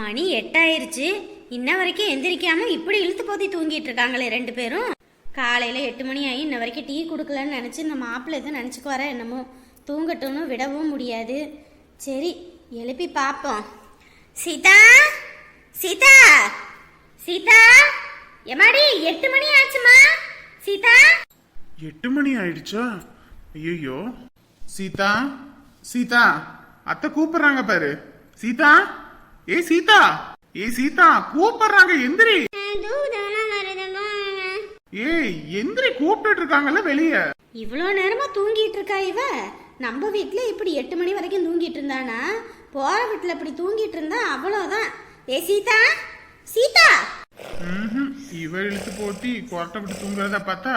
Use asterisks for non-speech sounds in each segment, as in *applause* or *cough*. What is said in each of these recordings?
மணி எட்டாயிருச்சு. இன்ன வரைக்கும் எந்திரிக்காம இப்படி இழுத்து போத்தி தூங்கிட்டு இருக்காங்களே ரெண்டு பேரும். காலையில எட்டு மணி ஆகி இன்ன வரைக்கும் டீ கொடுக்கலன்னு நினச்சி இந்த மாப்பிள்ளை எதுவும் நினைச்சுக்குவாரா என்னமோ. தூங்கட்டும்னு விடவும் முடியாது. சரி எழுப்பி பார்ப்போம் சீதா சீதா சீதா எமாடி எட்டு மணி ஆச்சுமா? சீதா? எட்டு மணி ஆயிடுச்சா? ஐயோ சீதா சீதா அத்தை கூப்பிடுறாங்க பாரு. சீதா? ஏ சீதா. ஏ சீதா கூப்பிடுறாங்க எந்திரி. ஏய் எந்திரி கூப்பிட்டு இருக்காங்கல்ல வெளிய. இவ்வளோ நேரமா தூங்கிட்டு இருக்கா இவ? நம்ம வீட்டில் இப்படி எட்டு மணி வரைக்கும் தூங்கிட்டு இருந்தானா? போற வீட்டில் இப்படி தூங்கிட்டு இருந்தா அவ்வளோதான். ஏ சீதா? சீதா. இவ இழுத்து போட்டி கொரட்டை விட்டு தூங்குறத பார்த்தா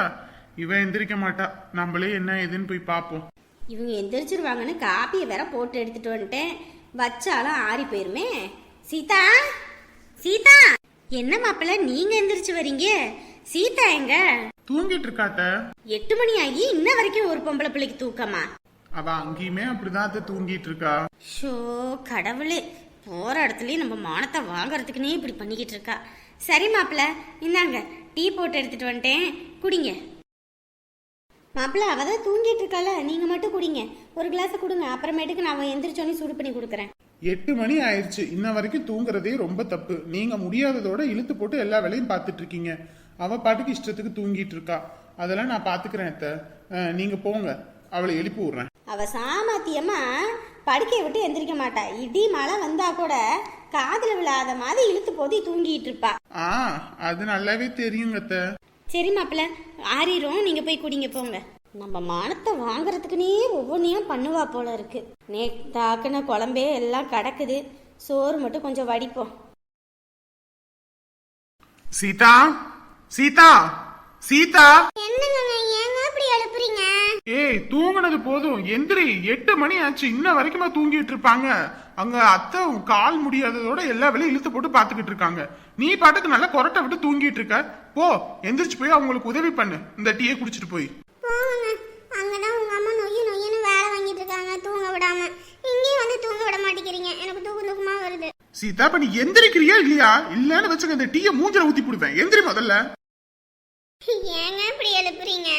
இவ எந்திரிக்க மாட்டா. நம்மளே என்ன ஏதுன்னு போய் பார்ப்போம். இவங்க எந்திரிச்சிருவாங்கன்னு காப்பியை வேற போட்டு எடுத்துட்டு வந்துட்டேன். வச்சாலும் ஆறி போயிருமே. சீதா சீதா. என்ன மாப்பிள்ள நீங்க எந்திரிச்சு வரீங்க? சீதா எங்க? தூங்கிட்டு இருக்காத்த எட்டு மணி ஆகி இன்ன வரைக்கும் ஒரு பொம்பளை பிள்ளைக்கு தூக்கமா? அவ அங்கேயுமே அப்படிதான் தூங்கிட்டு இருக்கா. ஷோ கடவுளே. போற இடத்துலயும் நம்ம மானத்தை வாங்குறதுக்குன்னே இப்படி பண்ணிக்கிட்டு இருக்கா. சரி மாப்பிள்ள இந்தாங்க டீ போட்டு எடுத்துட்டு வந்துட்டேன். குடிங்க. மாப்பிள்ள அவ தான் தூங்கிட்டு இருக்கால நீங்க மட்டும் குடிங்க. ஒரு கிளாஸ் கொடுங்க. அப்புறமேட்டுக்கு நான் அவன் எந்திரிச்சோன்னே சூடு பண்ணி கொடுக்குறேன். எட்டு மணி ஆயிடுச்சு. இன்ன வரைக்கும் தூங்குறதே ரொம்ப தப்பு. நீங்க முடியாததோட இழுத்து போட்டு எல்லா வேலையும் பார்த்துட்டு இருக்கீங்க. அவ பாட்டுக்கு இஷ்டத்துக்கு தூங்கிட்டு இருக்கா. அதெல்லாம் நான் பாத்துக்கிறேன் அத்தை. அஹ், நீங்க போங்க. அவளை எழுப்பி விடுறேன். அவ சாமர்த்தியமா படுக்கையை விட்டு எந்திரிக்க மாட்டா. இடி மழை வந்தா கூட காதுல விழாத மாதிரி இழுத்து போதி தூங்கிட்டு இருப்பா. ஆ அது நல்லாவே தெரியுங்க அத்தை. சரி மாப்பிள்ள ஆறிரும் நீங்க போய் குடிங்க போங்க. நம்ம மானத்தை வாங்குறதுக்குனே ஒவ்வொன்றையும் பண்ணுவா போல இருக்கு. நேத்தாக்குன குழம்பே எல்லாம் கிடக்குது. சோறு மட்டும் கொஞ்சம் வடிப்போம். சீதா சீதா! சீதா! ஏய் தூங்குனது போதும். எந்திரி எட்டு மணி ஆச்சு. இன்ன வரைக்குமா தூங்கிட்டு இருப்பாங்க. அங்க அத்தை கால் முடியாததோட எல்லா வேலையும் இழுத்து போட்டு பாத்துக்கிட்டு இருக்காங்க. நீ பாட்டுக்கு நல்லா கொரட்டை விட்டு தூங்கிட்டு இருக்க. போ எந்திரிச்சு போய் அவங்களுக்கு உதவி பண்ணு. இந்த டீயை குடிச்சிட்டு போய். அங்கதான் உங்க அம்மா நொய்யு நொய்யுன்னு வேலை வாங்கிட்டு இருக்காங்க. தூங்க விடாம. இங்கேயும் வந்து தூங்க விட மாட்டேங்கிறீங்க. எனக்கு தூக்கம் தூக்கமா வருது? சீதா இப்ப நீ எந்திரிக்கிறியா இல்லையா? இல்லன்னு வச்சுக்க இந்த டீயை மூஞ்சில ஊத்தி போடுவேன். எந்திரி முதல்ல. ஏங்க இப்படி எழுப்புறீங்க?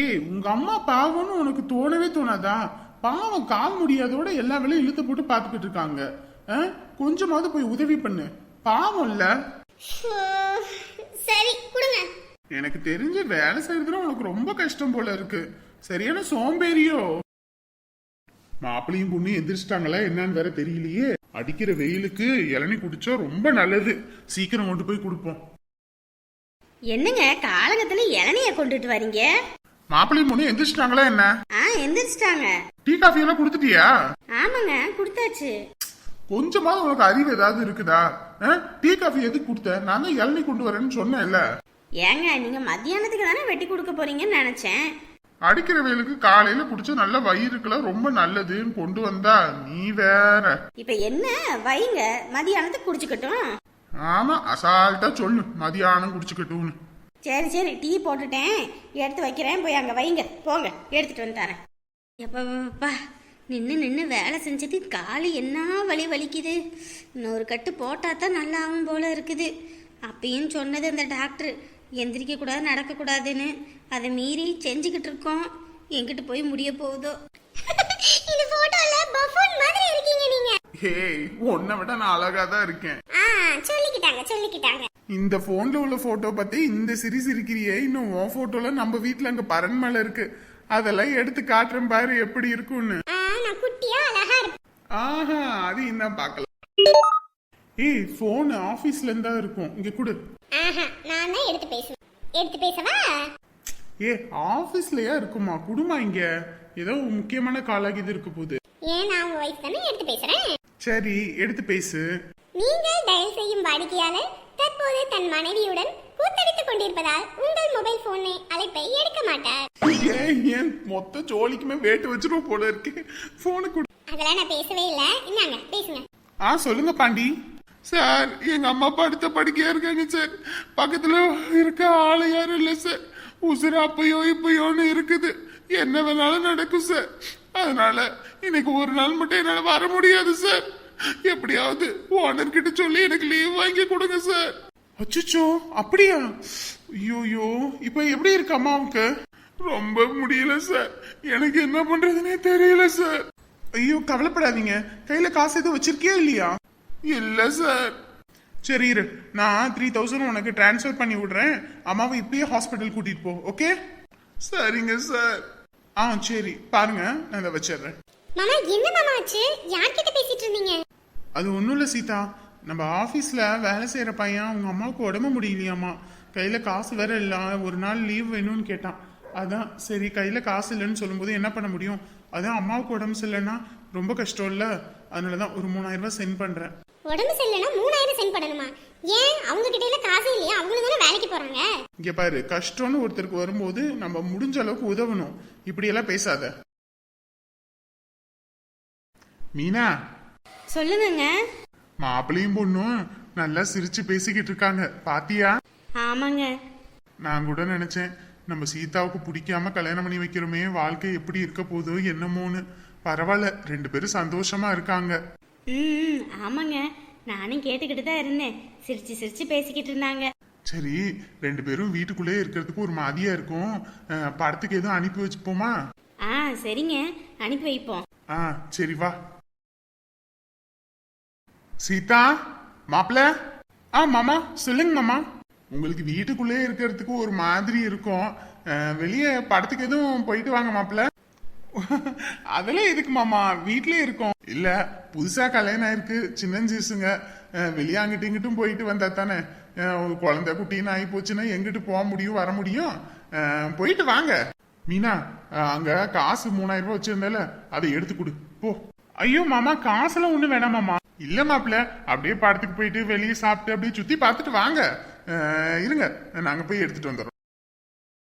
ஏய் உங்க அம்மா பாவம்னு உனக்கு தோணவே தோணாதா? பாவம் கால் முடியாதோட எல்லா வேலையும் இழுத்து போட்டு பாத்துக்கிட்டு இருக்காங்க? கொஞ்சமாவது போய் உதவி பண்ணு. பாவம் இல்ல. சரி கொடுங்க. எனக்கு தெரிஞ்ச வேலை செய்யறதுல உனக்கு ரொம்ப கஷ்டம் போல இருக்கு. சரியான சோம்பேறியோ? மாப்பிளையும் பொண்ணு எந்திரிச்சிட்டாங்களா என்னன்னு வேற தெரியலையே. அடிக்கிற வெயிலுக்கு இளநீ குடிச்சா ரொம்ப நல்லது. சீக்கிரம் கொண்டு போய் கொடுப்போம். என்னங்க காலங்கத்துல இளநிய கொண்டுட்டு வரீங்க? மாப்பிளையும் பொண்ணு எந்திரிச்சிட்டாங்களா என்ன? ஆ எந்திரிச்சிட்டாங்க. டீ காஃபி எல்லாம் கொடுத்துட்டியா? ஆமாங்க கொடுத்தாச்சு. கொஞ்சமாவது உனக்கு அறிவு ஏதாவது இருக்குதா? டீ காஃபி எதுக்கு கொடுத்த? நான் தான் இளநீ கொண்டு வரேன்னு சொன்னேன்ல. ஏங்க நீங்க மத்தியானத்துக்கு தானே வெட்டி கொடுக்க போறீங்கன்னு நினைச்சேன். அடிக்கிற வெயிலுக்கு காலையில குடிச்சா நல்ல வயிறுக்கெல்லாம் ரொம்ப நல்லதுன்னு கொண்டு வந்தா நீ வேற. இப்ப என்ன? வைங்க மதியானத்துக்கு குடிச்சுக்கட்டும். ஆமா அசால்ட்டா சொல்லு. மதியானம் குடிச்சுக்கட்டும்னு. சரி சரி டீ போட்டுட்டேன். எடுத்து வைக்கிறேன். போய் அங்கே வைங்க. போங்க. எடுத்துட்டு வந்து தரேன். எப்பப்பா நின்று நின்று வேலை செஞ்சது காலு என்ன வலி வலிக்குது? இன்னொரு கட்டு போட்டால் தான் நல்லாவும் போல இருக்குது. அப்பயும் சொன்னது அந்த டாக்டர். எந்திரிக்க கூடாது நடக்கக்கூடாதுன்னு அதை மீறி செஞ்சுக்கிட்டு இருக்கோம். எங்கிட்டு போய் முடிய போகுதோ? *laughs* இந்த போட்டோல பஃபூன் மாதிரி இருக்கீங்க நீங்க. ஹேய் உன்னை விட நான் அழகா தான் இருக்கேன். ஆ சொல்லிக்கிட்டாங்க சொல்லிக்கிட்டாங்க. இந்த போன்ல உள்ள போட்டோ பத்தி இந்த சிரி சிரிக்கிறியே இன்னும் உன் போட்டோல நம்ம வீட்ல அங்க பரன் மேல இருக்கு. அதெல்லாம் எடுத்து காட்டுறேன் பாரு எப்படி இருக்கும்னு. ஆ நான் குட்டியா அழகா இருப்பேன் ஆஹா அது இன்னும் பார்க்கலாம். ஏய் போன் ஆபீஸ்ல இருந்தா இருக்கும். இங்க கொடு. ஆஹா நான் தான் எடுத்து பேசுவேன். எடுத்து பேசவா? ஏ ஆபீஸ்லயா இருக்குமா? குடுமா இங்க. ஏதோ முக்கியமான காலாக இது இருக்க போகுது. ஏன் நான் உங்க வயசு தானே? எடுத்து பேசுறேன். சரி எடுத்து பேசு. நீங்கள் டயல் செய்யும் வாடிக்கையாளர் தற்போது தன் மனைவியுடன் கூத்தடித்துக் கொண்டிருப்பதால் உங்கள் மொபைல் போனை அழைப்பை எடுக்க மாட்டார். ஏன் ஏன் மொத்த ஜோலிக்குமே வேட்டு வச்சிருவோம் போல இருக்கு. போனு கொடு. அதெல்லாம் நான் பேசவே இல்லை. இந்தாங்க பேசுங்க. ஆ சொல்லுங்க பாண்டி. சார் எங்க அம்மா அப்பா அடுத்த படுக்கையா இருக்காங்க சார். பக்கத்துல இருக்க ஆளு யாரும் இல்ல சார். உசுறு அப்பயோ இப்பயோன்னு இருக்குது. என்ன வேணாலும் நடக்கும் சார் அதனால இன்னைக்கு ஒரு நாள் மட்டும் என்னால வர முடியாது சார் எப்படியாவது ஓனர் கிட்ட சொல்லி எனக்கு லீவ் வாங்கி கொடுங்க சார் அச்சுச்சோ அப்படியா? ஐயோயோ இப்ப எப்படி இருக்கு அம்மாவுக்கு ரொம்ப முடியல சார் எனக்கு என்ன பண்றதுனே தெரியல சார் ஐயோ கவலைப்படாதீங்க. கையில காசு எதுவும் வச்சிருக்கியா இல்லையா? இல்ல சார் சரி இரு. நான் த்ரீ தௌசண்ட் உனக்கு ட்ரான்ஸ்ஃபர் பண்ணி விடுறேன். அம்மாவை இப்பயே ஹாஸ்பிட்டல் கூட்டிட்டு போ ஓகே சரிங்க சார் ஆ சரி பாருங்க நான் இதை வச்சிடுறேன். மாமா என்ன மாமா ஆச்சு? யார்கிட்ட பேசிட்டு இருந்தீங்க? அது ஒன்றும் இல்லை சீதா. நம்ம ஆஃபீஸில் வேலை செய்கிற பையன் அவங்க அம்மாவுக்கு உடம்பு முடியலையாம்மா கையில் காசு வேற இல்லை ஒரு நாள் லீவ் வேணும்னு கேட்டான். அதான் சரி கையில் காசு இல்லைன்னு சொல்லும்போது என்ன பண்ண முடியும்? அதான் அம்மாவுக்கு உடம்பு சரியில்லைன்னா ரொம்ப கஷ்டம் இல்லை? அதனால தான் ஒரு மூணாயிரம் ரூபாய் சென்ட் பண்ணுறேன் உடம்பு சரியில்லைன்னா மூணாயிரம் சென்ட் பண்ணணுமா? ஏன்? அவங்க கிட்ட எல்லாம் காசு இல்லையா? அவங்களும் தானே வேலைக்கு போறாங்க? இங்கே பாரு கஷ்டம்னு ஒருத்தருக்கு வரும்போது நம்ம முடிஞ்ச அளவுக்கு உதவணும். இப்படியெல்லாம் பேசாத. மீனா? சொல்லுங்கங்க. மாப்பிளையும் பொண்ணும் நல்லா சிரிச்சு பேசிக்கிட்டு இருக்காங்க. பாத்தியா? ஆமாங்க. நான் கூட நினைச்சேன் நம்ம சீதாவுக்கு பிடிக்காம கல்யாணம் பண்ணி வைக்கிறோமே வாழ்க்கை எப்படி இருக்க போதோ என்னமோன்னு. பரவாயில்ல ரெண்டு பேரும் சந்தோஷமா இருக்காங்க. ம் ஆமாங்க. நானும் கேட்டுக்கிட்டு தான் இருந்தேன். சிரிச்சு சிரிச்சு பேசிக்கிட்டு இருந்தாங்க. சரி ரெண்டு பேரும் வீட்டுக்குள்ளே இருக்கிறதுக்கு ஒரு மாதிரியா இருக்கும். படத்துக்கு எதுவும் அனுப்பி வச்சுப்போமா? ஆ சரிங்க. அனுப்பி வைப்போம். ஆ சரி வா. சீதா மாப்பிள ஆ மாமா சொல்லுங்க மாமா. உங்களுக்கு வீட்டுக்குள்ளே இருக்கிறதுக்கு ஒரு மாதிரி இருக்கும். வெளியே படத்துக்கு எதுவும் போயிட்டு வாங்க மாப்பிள அதெல்லாம் எதுக்கு மாமா? வீட்லயே இருக்கோம். இல்ல புதுசா கல்யாணம் ஆயிருக்கு. சின்னஞ்சிசுங்க. வெளியாங்கிட்டு வெளியே அங்கிட்டும் இங்கிட்டும் போயிட்டு வந்தா தானே? ஒரு குழந்தை குட்டின்னு ஆகி போச்சுன்னா எங்கிட்டு போக முடியும் வர முடியும்? போயிட்டு வாங்க. மீனா அங்க காசு மூணாயிரம் ரூபாய் வச்சிருந்தால அதை எடுத்து கொடு. போ. ஐயோ மாமா காசுலாம் ஒண்ணு வேணாம் மாமா. இல்ல மாப்பிள்ள. அப்படியே படத்துக்கு போயிட்டு வெளியே சாப்பிட்டு அப்படியே சுத்தி பார்த்துட்டு வாங்க. இருங்க. நாங்க போய் எடுத்துட்டு வந்துடுறோம்.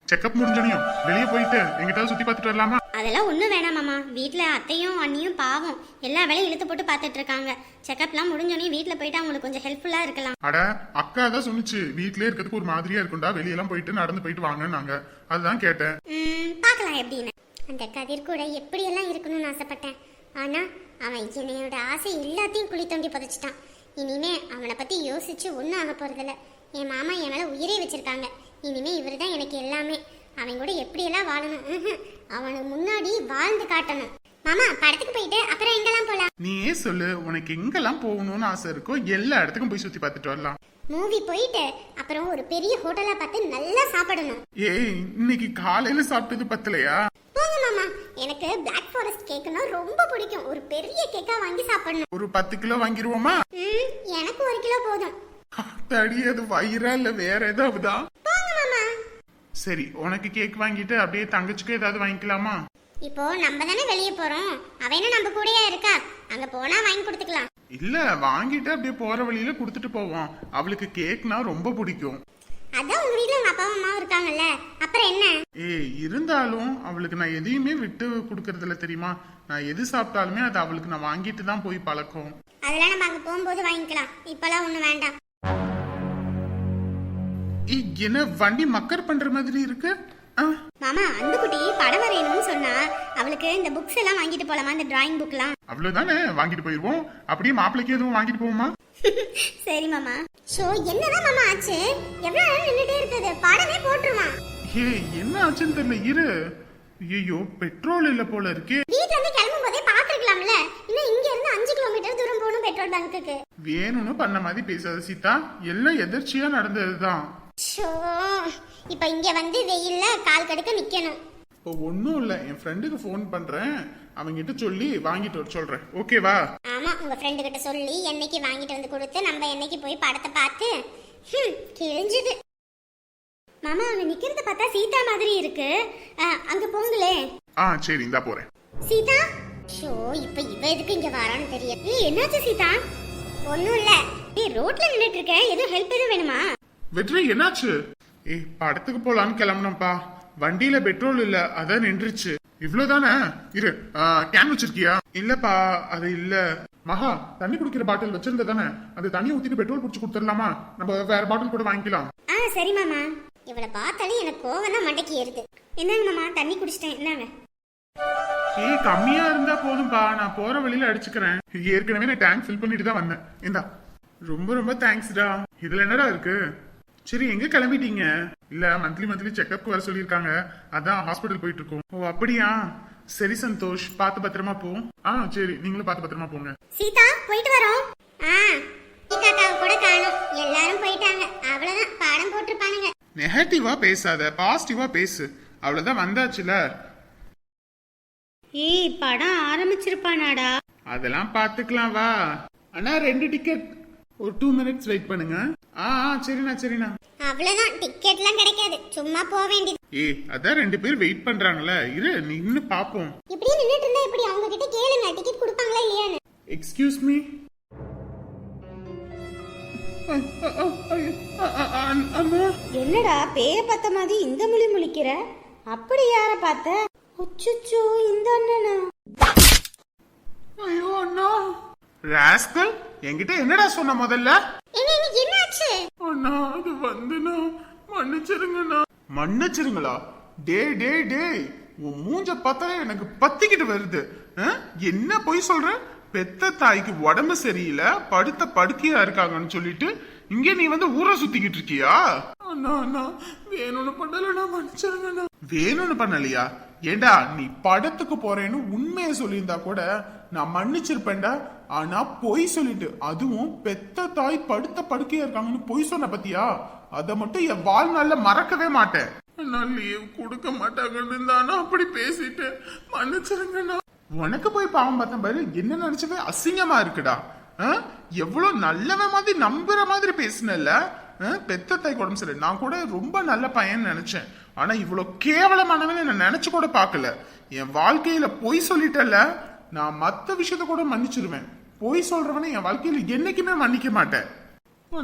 செக்கப் முடிஞ்சனையும் வெளியே போயிட்டு எங்கிட்ட சுத்தி பார்த்துட்டு வரலாமா? அதெல்லாம் ஒன்றும் வேணாம் மாமா. வீட்டில் அத்தையும் அண்ணியும் பாவம். எல்லா வேலையும் இழுத்து போட்டு பார்த்துட்டு இருக்காங்க. செக்கப்லாம் முடிஞ்சோடனே வீட்டில் போயிட்டு அவங்களுக்கு கொஞ்சம் ஹெல்ப்ஃபுல்லாக இருக்கலாம். அட அக்கா தான் சொன்னுச்சு. வீட்லயே இருக்கிறதுக்கு ஒரு மாதிரியா இருக்கும்டா. வெளியெல்லாம் போயிட்டு நடந்து போயிட்டு வாங்கன்னாங்க. அதுதான் கேட்டேன். ம், பார்க்கலாம் எப்படின்னு அந்த கதிர் கூட எப்படியெல்லாம் இருக்கணும்னு ஆசைப்பட்டேன். ஆனால் அவன் என்னையோட ஆசை எல்லாத்தையும் குழி தோண்டி புதைச்சிட்டான். இனிமே அவனை பற்றி யோசிச்சு ஒன்றும் ஆக போகிறதில்ல என் மாமா என் மேலே உயிரே வச்சிருக்காங்க. இனிமே இவர் தான் எனக்கு எல்லாமே. அவன் கூட எப்படியெல்லாம் வாழணும். அவனுக்கு முன்னாடி வாழ்ந்து காட்டணும். மாமா படத்துக்கு போயிட்டு அப்புறம் எங்கெல்லாம் போகலாம் நீயே சொல்லு? உனக்கு எங்கெல்லாம் போகணும்னு ஆசை இருக்கோ எல்லா இடத்துக்கும் போய் சுத்தி பார்த்துட்டு வரலாம். மூவி போயிட்டு அப்புறம் ஒரு பெரிய ஹோட்டலா பார்த்து நல்லா சாப்பிடணும். ஏய் இன்னைக்கு காலையில சாப்பிட்டது பத்தலையா? போங்க மாமா. எனக்கு Black ஃபாரஸ்ட் கேக்குன்னா ரொம்ப பிடிக்கும். ஒரு பெரிய கேக்கா வாங்கி சாப்பிடணும். ஒரு பத்து கிலோ வாங்கிருவோமா? எனக்கு ஒரு கிலோ போதும். தடி அது வயிறா இல்ல வேற ஏதாவதா? சரி உனக்கு கேக் வாங்கிட்டு அப்படியே தங்கச்சிக்கு ஏதாவது வாங்கிக்கலாமா? இப்போ நம்ம தானே வெளியே போறோம். அவ என்ன நம்ம கூடயே இருக்கா? அங்க போனா வாங்கி கொடுத்துக்கலாம். இல்ல வாங்கிட்டு அப்படியே போற வழியில கொடுத்துட்டு போவோம். அவளுக்கு கேக்னா ரொம்ப பிடிக்கும். அதான் உங்க வீட்ல உங்க அப்பா அம்மாவும் இருக்காங்கல்ல. அப்புறம் என்ன? ஏய் இருந்தாலும் அவளுக்கு நான் எதையுமே விட்டு கொடுக்கறது இல்ல தெரியுமா? நான் எது சாப்பிட்டாலுமே அது அவளுக்கு நான் வாங்கிட்டு தான் போய் பழக்கம். அதெல்லாம் நம்ம அங்க போகும்போது வாங்கிக்கலாம். இப்பெல்லாம் ஒண்ணு வேண்டாம். என்ன வண்டி மக்கர் பண்ற மாதிரி இருக்கு. மாமா அந்த குட்டி படம் வரையணும்னு சொன்னா அவளுக்கு இந்த புக்ஸ் எல்லாம் வாங்கிட்டு போலாமா? இந்த டிராயிங் புக்லாம் அவ்வளவுதானே? வாங்கிட்டு போயிருவோம். அப்படியே மாப்பிளைக்கு எதுவும் வாங்கிட்டு போவோமா? *laughs* சரி மாமா. ஷோ என்னதான் மாமா ஆச்சு? எவ்வளவு நேரம் நின்னுட்டே இருக்குது படமே போட்டுருமா? ஏ என்ன ஆச்சுன்னு தெரியல. இரு. ஐயோ பெட்ரோல் இல்ல போல இருக்கே. வீட்ல இருந்து கிளம்பும் போதே பாத்துருக்கலாம்ல இன்னும் இங்க இருந்து அஞ்சு கிலோமீட்டர் தூரம் போகணும் பெட்ரோல் பங்குக்கு வேணும்னு பண்ண மாதிரி பேசாத சீதா. எல்லாம் எதிர்ச்சியா நடந்ததுதான். ஷோ இப்ப இங்க வந்து வெயில்ல கால் கடுக்க நிக்கணும். இப்போ ஒன்றும் இல்லை. என் ஃப்ரெண்டுக்கு ஃபோன் பண்றேன். அவங்கிட்ட சொல்லி வாங்கிட்டு வர சொல்றேன். ஓகேவா ஆமா உங்க ஃப்ரெண்டு கிட்ட சொல்லி என்னைக்கு வாங்கிட்டு வந்து கொடுத்து நம்ம என்னைக்கு போய் படத்தை பார்த்து ஹம், கிழிஞ்சுது. மாமா அங்க நிக்கிறத பார்த்தா சீதா மாதிரி இருக்கு. அஹ், அங்க போங்களே. ஆ சரி இந்தா போறேன். சீதா? ஷோ இப்ப இவ எதுக்கு இங்க வரான்னு தெரியும் ஏய் என்னாச்சு சீதா? ஒண்ணும் இல்ல. ஏய் ரோட்ல நின்னுட்டு இருக்க. எதுவும் ஹெல்ப் எதுவும் வேணுமா? வெற்றி என்னாச்சு? ஏய் படத்துக்கு போலான்னு கிளம்புனப்பா வண்டியில பெட்ரோல் இல்ல அதான் நின்றுச்சு. இவ்வளவுதானே? இரு கேன் வச்சிருக்கியா? இல்லப்பா அது இல்ல. மகா தண்ணி குடிக்கிற பாட்டில் வச்சிருந்த தானே? அது தண்ணி ஊத்திட்டு பெட்ரோல் குடிச்சு கொடுத்துடலாமா? நம்ம வேற பாட்டில் கூட வாங்கிக்கலாம். ஆ சரி மாமா. இவளை பார்த்தாலே எனக்கு கோவம் தான் மண்டைக்கு ஏறுது. என்னங்க மாமா தண்ணி குடிச்சிட்டேன். என்னங்க? ஏய் கம்மியா இருந்தா போதும்பா. நான் போற வழியில அடிச்சுக்கிறேன். ஏற்கனவே நான் டேங்க் ஃபில் பண்ணிட்டு தான் வந்தேன். இந்தா. ரொம்ப ரொம்ப தேங்க்ஸ்டா இதுல என்னடா இருக்கு? சரி எங்க கிளம்பிட்டீங்க? இல்ல மந்த்லி மந்த்லி செக்அப் வர சொல்லியிருக்காங்க. அதான் ஹாஸ்பிட்டல் போயிட்டு இருக்கோம் ஓ அப்படியா? சரி சந்தோஷ். பார்த்து பத்திரமா போ. ஆ சரி நீங்களும் பார்த்து பத்திரமா போங்க. சீதா போயிட்டு வரோம். ஆ காக்காவை கூட காணும். எல்லாரும் போயிட்டாங்க. அவ்வளவுதான். பாடம் போட்டிருப்பானுங்க. நெகட்டிவா பேசாத. பாசிட்டிவா பேசு. அவ்வளவுதான் வந்தாச்சுல. ஏய் படம் ஆரம்பிச்சிருப்பானாடா. அதெல்லாம் பாத்துக்கலாம் வா. அண்ணா ரெண்டு டிக்கெட் ஒரு டூ மினிட்ஸ் வெயிட் பண்ணுங்க. ஆ ஆ, சரிண்ணா சரிண்ணா. அவ்வளவுதான் டிக்கெட்லாம் கிடைக்காது. சும்மா போக வேண்டியது. ஏய் அதான் ரெண்டு பேர் வெயிட் பண்றாங்கல்ல. இரு நின்னு பாப்போம். இப்படியே நின்னுட்டு இருந்தா எப்படி? அவங்க கிட்ட கேளுங்க டிக்கெட் கொடுப்பாங்களா இல்லையான்னு. எக்ஸ்கியூஸ் மீ என்னடா பேய பார்த்த மாதிரி இந்த மொழி முழிக்கிற? அப்படி யார பார்த்த? அச்சுச்சோ இந்த அண்ணனா? ஐயோ அண்ணா. ராஸ்கல் என்கிட்ட என்னடா சொன்ன முதல்ல? என்ன இன்னைக்கு என்ன ஆச்சு அண்ணா அது வந்துண்ணா. மன்னிச்சிருங்கண்ணா. மன்னிச்சிருங்களா? டே டே டே உன் மூஞ்ச பார்த்தாலே எனக்கு பத்திக்கிட்டு வருது. ஆ? என்ன பொய் சொல்ற? பெத்த தாய்க்கு உடம்பு சரியில்லை படுத்த படுக்கையா இருக்காங்கன்னு சொல்லிட்டு இங்க நீ வந்து ஊரை சுத்திக்கிட்டு இருக்கியா? அண்ணா அண்ணா. வேணும்னு பண்ணலண்ணா. மன்னிச்சிருங்கண்ணா. வேணும்னு பண்ணலையா? ஏண்டா நீ படத்துக்கு போறேன்னு உண்மையை சொல்லியிருந்தா கூட நான் மன்னிச்சிருப்பேன்டா. ஆனா பொய் சொல்லிட்டு அதுவும் பெத்த தாய் படுத்த படுக்கையா இருக்காங்கன்னு பொய் சொன்ன பத்தியா? அதை மட்டும் என் வாழ்நாள்ல மறக்கவே மாட்டேன். நான் லீவ் கொடுக்க மாட்டாங்கன்னு தானே அப்படி பேசிட்டு மன்னிச்சிருங்கண்ணா. உனக்கு போய் பாவம் பார்த்தேன் பாரு என்ன நினைச்சவே அசிங்கமா இருக்குடா. ஆ? எவ்வளவு நல்லவன் மாதிரி நம்புற மாதிரி பேசினல்ல. பெத்த தாய் உடம்பு சரி நான் கூட ரொம்ப நல்ல பையன் நினைச்சேன். ஆனா இவ்வளவு கேவலமானவன் நான் நினைச்சு கூட பார்க்கல. என் வாழ்க்கையில பொய் சொல்லிட்டல நான் மற்ற விஷயத்த கூட மன்னிச்சிருவேன். பொய் சொல்றவனை என் வாழ்க்கையில என்னைக்குமே மன்னிக்க மாட்டேன்.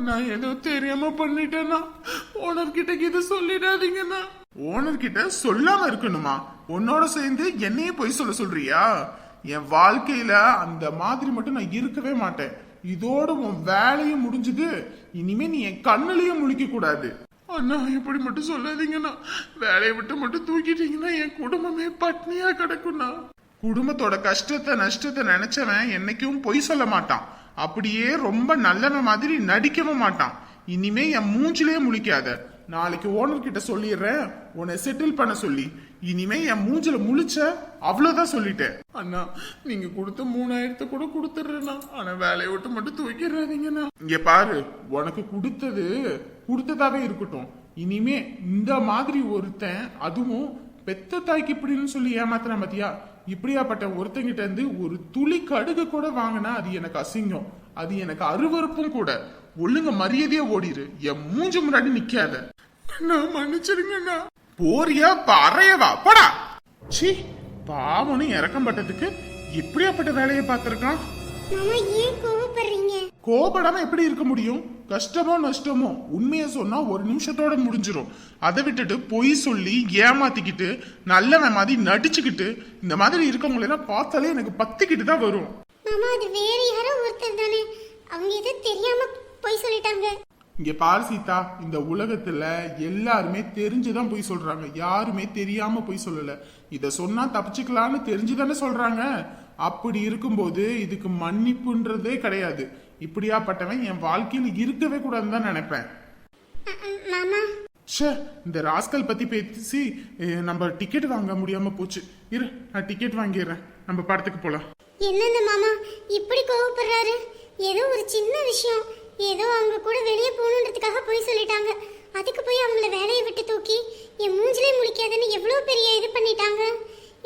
நான் ஏதோ தெரியாம பண்ணிட்டேன்னா ஓனர் கிட்ட இது சொல்லிடாதீங்கண்ணா. ஓனர் கிட்ட சொல்லாம இருக்கணுமா? உன்னோட சேர்ந்து என்னையே பொய் சொல்ல சொல்றியா? என் வாழ்க்கையில அந்த மாதிரி மட்டும் நான் இருக்கவே மாட்டேன். இதோட உன் வேலையும் முடிஞ்சது. இனிமே நீ என் கண்ணுலயும் முழிக்க கூடாது அண்ணா இப்படி மட்டும் சொல்லாதீங்கண்ணா. வேலையை விட்டு மட்டும் தூக்கிட்டீங்கன்னா என் குடும்பமே பட்னியா கிடக்குண்ணா குடும்பத்தோட கஷ்டத்தை நஷ்டத்தை நினைச்சவன் என்னைக்கும் பொய் சொல்ல மாட்டான். அப்படியே ரொம்ப நல்லவன் மாதிரி நடிக்கவும் மாட்டான். இனிமே என் மூஞ்சிலே முழிக்காத. நாளைக்கு ஓனர் கிட்ட சொல்லிடுறேன். உன்னை செட்டில் பண்ண சொல்லி. இனிமே என் மூஞ்சில முழிச்ச அவ்வளவுதான் சொல்லிட்டேன். அண்ணா நீங்க கொடுத்த மூணாயிரத்தை கூட கொடுத்துடுறேண்ணா. ஆனா வேலையை விட்டு மட்டும் தூக்கிடுறாதீங்கண்ணா. இங்க பாரு உனக்கு கொடுத்தது கொடுத்ததாவே இருக்கட்டும். இனிமே இந்த மாதிரி ஒருத்தன் அதுவும் பெத்த தாய்க்கு இப்படின்னு சொல்லி ஏமாத்துறான் பாத்தியா இப்படியாப்பட்ட ஒருத்தங்கிட்ட இருந்து ஒரு துளி கடுகு கூட வாங்கினா அது எனக்கு அசிங்கம். அது எனக்கு அருவருப்பும் கூட. ஒழுங்க மரியாதையா ஓடிரு. என் மூஞ்சி முன்னாடி நிக்காத. நான் மன்னிச்சிருங்கண்ணா போறியா? பறையவா? போடா. சி இறக்கம் பட்டதுக்கு இப்படியாப்பட்ட வேலையை பார்த்திருக்கான்? மாமா ஏன் கோவப்படுறீங்க? கோபப்படாம எப்படி இருக்க முடியும்? கஷ்டமோ நஷ்டமோ உண்மையை சொன்னா ஒரு நிமிஷத்தோட முடிஞ்சிரும். அதை விட்டுட்டு பொய் சொல்லி ஏமாத்திக்கிட்டு நல்லவன் மாதிரி நடிச்சுக்கிட்டு இந்த மாதிரி இருக்கவங்களை எல்லாம் பார்த்தாலே எனக்கு பத்திக்கிட்டு தான் வரும். மாமா அது வேற யாரோ ஒருத்தர் தானே. அவங்க எதோ தெரியாம போய் சொல்லிட்டாங்க. இங்க பாரு சீதா இந்த உலகத்துல எல்லாருமே தெரிஞ்சுதான் பொய் சொல்றாங்க. யாருமே தெரியாம பொய் சொல்லல. இத சொன்னா தப்பிச்சுக்கலாம்னு தெரிஞ்சுதானே சொல்றாங்க. அப்படி இருக்கும்போது இதுக்கு மன்னிப்புன்றதே கிடையாது. இப்படியாப்பட்டவன் என் வாழ்க்கையில இருக்கவே கூடாதுன்னு தான் நினைப்பேன். ச்சே இந்த ராஸ்கல் பத்தி பேசி நம்ம டிக்கெட் வாங்க முடியாம போச்சு. இரு நான் டிக்கெட் வாங்கிடுறேன். நம்ம படத்துக்கு போலாம். என்னென்ன மாமா? இப்படி கோவப்படுறாரு? ஏதோ ஒரு சின்ன விஷயம். ஏதோ அவங்க கூட வெளியே போகணுன்றதுக்காக போய் சொல்லிட்டாங்க. அதுக்கு போய் அவங்கள வேலையை விட்டு தூக்கி என் மூஞ்சிலே முழிக்காதுன்னு எவ்வளோ பெரிய இது பண்ணிட்டாங்க.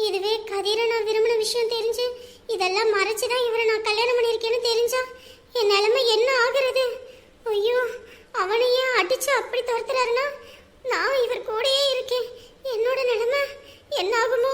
இதுவே கதிரை நான் விரும்பின விஷயம் தெரிஞ்சு இதெல்லாம் மறைச்சுதான் இவரை நான் கல்யாணம் பண்ணியிருக்கேன்னு தெரிஞ்சா என் நிலைமை என்ன ஆகுறது? ஐயோ அவனையே அடிச்சு அப்படி துரத்துறாருன்னா? நான் இவர் கூடயே இருக்கேன். என்னோட நிலைமை என்ன ஆகுமோ?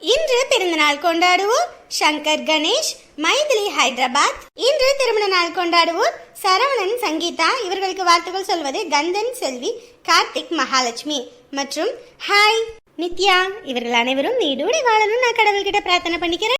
இன்று பிறந்தநாள் கொண்டாடுவோர் சங்கர் கணேஷ் மைதிலி ஹைதராபாத். இன்று திருமண நாள் கொண்டாடுவோர் சரவணன் சங்கீதா. இவர்களுக்கு வாழ்த்துக்கள் சொல்வது கந்தன் செல்வி கார்த்திக் மகாலட்சுமி. மற்றும் ஹாய் நித்யா. இவர்கள் அனைவரும் நீடூடி வாழணும். நான் கடவுள்கிட்ட பிரார்த்தனை பண்ணிக்கிறேன்.